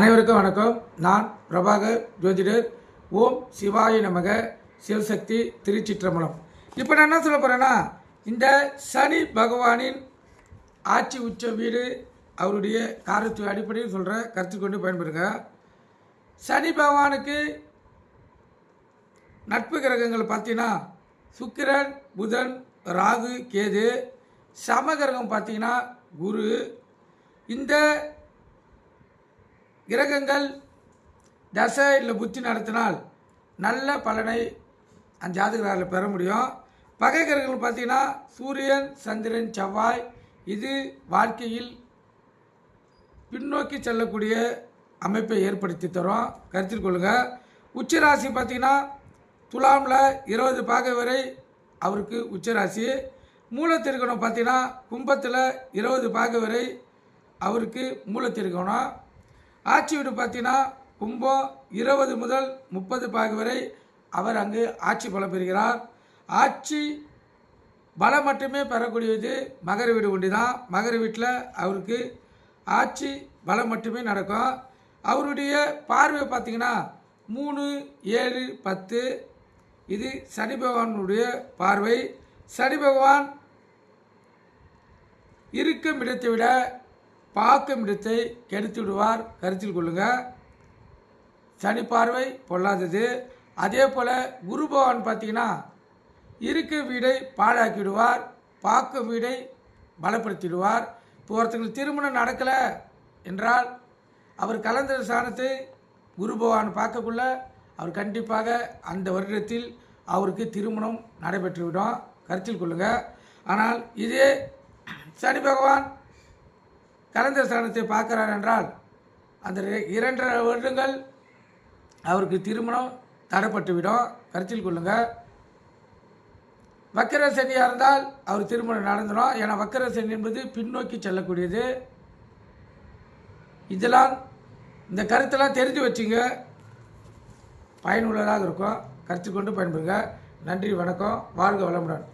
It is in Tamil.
அனைவருக்கும் வணக்கம். நான் பிரபாகர் ஜோதிடர். ஓம் சிவாய நமக. சிவசக்தி திருச்சிற்றம்பலம். இப்போ நான் என்ன சொல்ல போகிறேன்னா இந்த சனி பகவானின் ஆட்சி உச்ச வீடு அவருடைய காரத்துவ அடிப்படையில் சொல்கிற கருத்து கொண்டு பயன்படுங்க. சனி பகவானுக்கு நட்பு கிரகங்கள் பார்த்தீங்கன்னா சுக்கிரன் புதன் ராகு கேது சம கிரகம் பார்த்தீங்கன்னா குரு. இந்த கிரகங்கள் தசை இல்லை புத்தி நடத்தினால் நல்ல பலனை அந்த ஜாதகரால் பெற முடியும். பகை கிரகங்கள் பார்த்தீங்கன்னா சூரியன் சந்திரன் செவ்வாய் இது வாழ்க்கையில் பின்னோக்கி செல்லக்கூடிய அமைப்பை ஏற்படுத்தி தரும். கருத்தில் கொள்ளுங்கள் உச்சராசி பார்த்தீங்கன்னா துலாமில் இருபது பாகை வரை அவருக்கு உச்சராசி மூலத்திருக்கணும் பார்த்திங்கன்னா கும்பத்தில் இருபது பாகை வரை அவருக்கு மூலத்திருக்கணும் ஆட்சி வீடு பார்த்தீங்கன்னா கும்பம் இருபது முதல் முப்பது பாகு வரை அவர் அங்கு ஆட்சி பலம் பெறுகிறார் ஆட்சி பலம் மட்டுமே பெறக்கூடியது மகர வீடு ஒண்டி தான் மகர வீட்டில் அவருக்கு ஆட்சி பலம் மட்டுமே நடக்கும். அவருடைய பார்வை பார்த்திங்கன்னா மூணு ஏழு பத்து. இது சனி பகவானுடைய பார்வை. சனி பகவான் இருக்கும் இடத்தை விட பார்க்கும் இடத்தை கெடுத்து விடுவார். கருத்தில் கொள்ளுங்க. சனி பார்வை பொல்லாதது. அதே போல் குரு பகவான் பார்த்தீங்கன்னா இருக்கும் வீடை பாழாக்கிவிடுவார் பார்க்கும் வீடை பலப்படுத்திடுவார். இப்போ ஒருத்தங்களுக்கு திருமணம் நடக்கலை என்றால் அவர் கலந்த சாணத்தை குரு பகவான் பார்க்கக்குள்ள அவர் கண்டிப்பாக அந்த வருடத்தில் அவருக்கு திருமணம் நடைபெற்றுவிடும். கருத்தில் கொள்ளுங்கள் ஆனால் இதே சனி பகவான் கலந்த ஸ்தானத்தை பார்க்கிறார் என்றால் அந்த இரண்டரை வருடங்கள் அவருக்கு திருமணம் தடைப்பட்டுவிடும். கருத்தில் கொள்ளுங்கள் வக்கர சனியாக இருந்தால் அவர் திருமணம் நடந்துடும். ஏன்னா வக்கர சனி என்பது பின்னோக்கி செல்லக்கூடியது. இதெல்லாம் இந்த கருத்தெல்லாம் தெரிஞ்சு வச்சுங்க. பயனுள்ளதாக இருக்கும். கருத்து கொண்டு பயன்படுங்க. நன்றி வணக்கம். வாழ்க வளமுடன்.